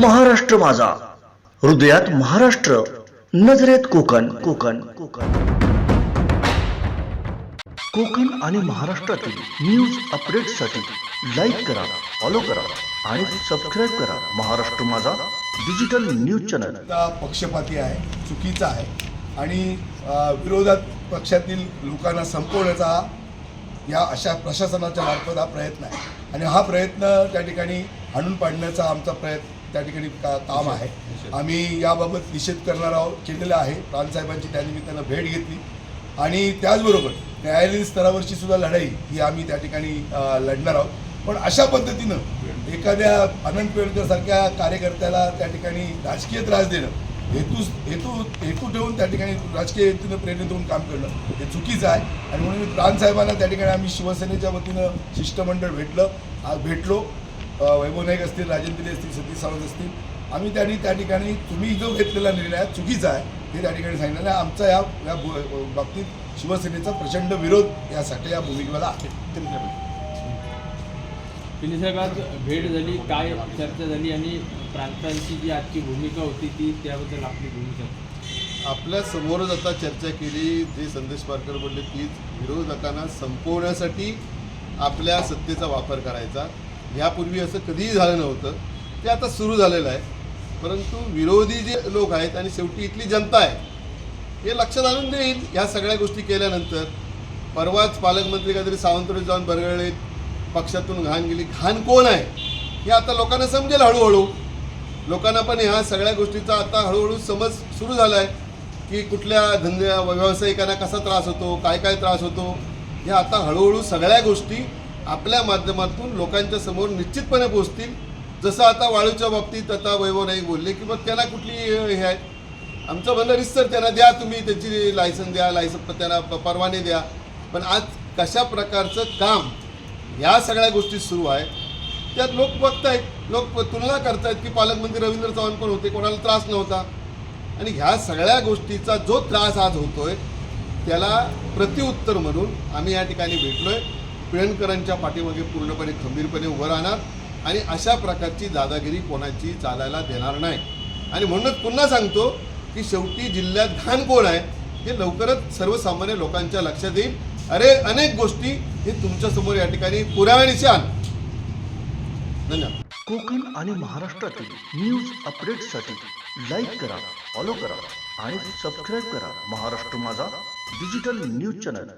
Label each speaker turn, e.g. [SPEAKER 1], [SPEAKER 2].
[SPEAKER 1] महाराष्ट्र माझा. हृदयात महाराष्ट्र नजरेत कोकण कोकण कोकण. कोकण आणि महाराष्ट्रातील न्यूज अपडेटसाठी लाईक करा फॉलो करा आणि सबस्क्राईब करा महाराष्ट्र माझा डिजिटल न्यूज चॅनल
[SPEAKER 2] हा पक्षपाती आहे चुकीचा आहे आणि विरोधात पक्षातील लोकांना संपवण्याचा या अशा प्रशासनाच्या मार्फत हा प्रयत्न आहे. आणि हा प्रयत्न त्या ठिकाणी आणून पाडण्याचा आमचा प्रयत्न त्या ठिकाणी का काम आहे. आम्ही याबाबत निषेध करणार आहोत केलेला आहे. प्राणसाहेबांची त्यानिमित्तानं भेट घेतली. आणि त्याचबरोबर न्यायालयीन स्तरावरची सुद्धा लढाई ही आम्ही त्या ठिकाणी लढणार आहोत. पण अशा पद्धतीनं एखाद्या अनंत पेडकरसारख्या कार्यकर्त्याला त्या ठिकाणी राजकीय त्रास देणं हेतू हेतू हेतू ठेवून त्या ठिकाणी राजकीय हेतूनं प्रेरित होऊन काम करणं हे चुकीचं आहे. आणि म्हणून मी प्राणसाहेबांना त्या ठिकाणी आम्ही शिवसेनेच्या वतीनं शिष्टमंडळ भेटलं भेटलो. वैभव नाईक असतील राजेंद्र असतील सतीश सावंत असतील आम्ही त्यांनी त्या ठिकाणी तुम्ही जो घेतलेला निर्णय चुकीचा आहे हे त्या ठिकाणी सांगितलं आणि आमचा या या बाबतीत शिवसेनेचा प्रचंड विरोध यासाठी या भूमिकेला आहे.
[SPEAKER 3] आज भेट झाली काय चर्चा झाली आणि प्रांतांची जी आजची भूमिका होती ती त्याबद्दल आपली भूमिका
[SPEAKER 4] आपल्या समोरच आता चर्चा केली जे संदेश पारकर बोलले तीच विरोधकांना संपवण्यासाठी आपल्या सत्तेचा वापर करायचा. यापूर्वी असं कधीही झालं नव्हतं. ते आता सुरू झालेलं आहे. परंतु विरोधी जे लोक आहेत आणि शेवटी इथली जनता आहे हे लक्षात आणून देईल ह्या सगळ्या गोष्टी केल्यानंतर. परवाच पालकमंत्री काहीतरी सावंतवाडीत जाऊन बरगळले पक्षातून घाण गेली. घाण कोण आहे? हे आता लोकांना समजेल हळूहळू. लोकांना पण ह्या सगळ्या गोष्टीचा आता हळूहळू समज सुरू झाला आहे की कुठल्या धंद्या व्यावसायिकांना कसा त्रास होतो काय काय त्रास होतो? ह्या आता हळूहळू सगळ्या गोष्टी आपल्या माध्यमातून लोकांच्या समोर निश्चितपणे पोहोचतील. जसं आता वाळूच्या बाबतीत आता वैभव नाईक बोलले की मग त्यांना कुठली हे आहे? आमचं म्हणणं रिसर त्यांना द्या तुम्ही त्याची लायसन द्या लायसन त्यांना परवाने द्या. पण आज कशा प्रकारचं काम या सगळ्या गोष्टी सुरू आहे त्यात लोक बघतायत. लोक तुलना करतायत की पालकमंत्री रवींद्र चव्हाण पण होते कोणाला त्रास नव्हता. आणि ह्या सगळ्या गोष्टीचा जो त्रास आज होतोय त्याला प्रतिउत्तर म्हणून आम्ही या ठिकाणी भेटलोय. पिळणकरांच्या पाठीमागे पूर्णपणे खंबीरपणे उभं राहणार आणि अशा प्रकारची दादागिरी कोणाची चालायला देणार नाही. आणि म्हणूनच पुन्हा सांगतो की शेवटी जिल्ह्यात घाण कोण आहे हे लवकरच सर्वसामान्य लोकांच्या लक्षात येईल. अरे अनेक गोष्टी हे तुमच्यासमोर या ठिकाणी पुराव्यानिशी आण. धन्यवाद.
[SPEAKER 1] कोकण आणि महाराष्ट्रातील न्यूज अपडेटसाठी लाईक करा फॉलो करा आणि सबस्क्राईब करा महाराष्ट्र माझा डिजिटल न्यूज चॅनल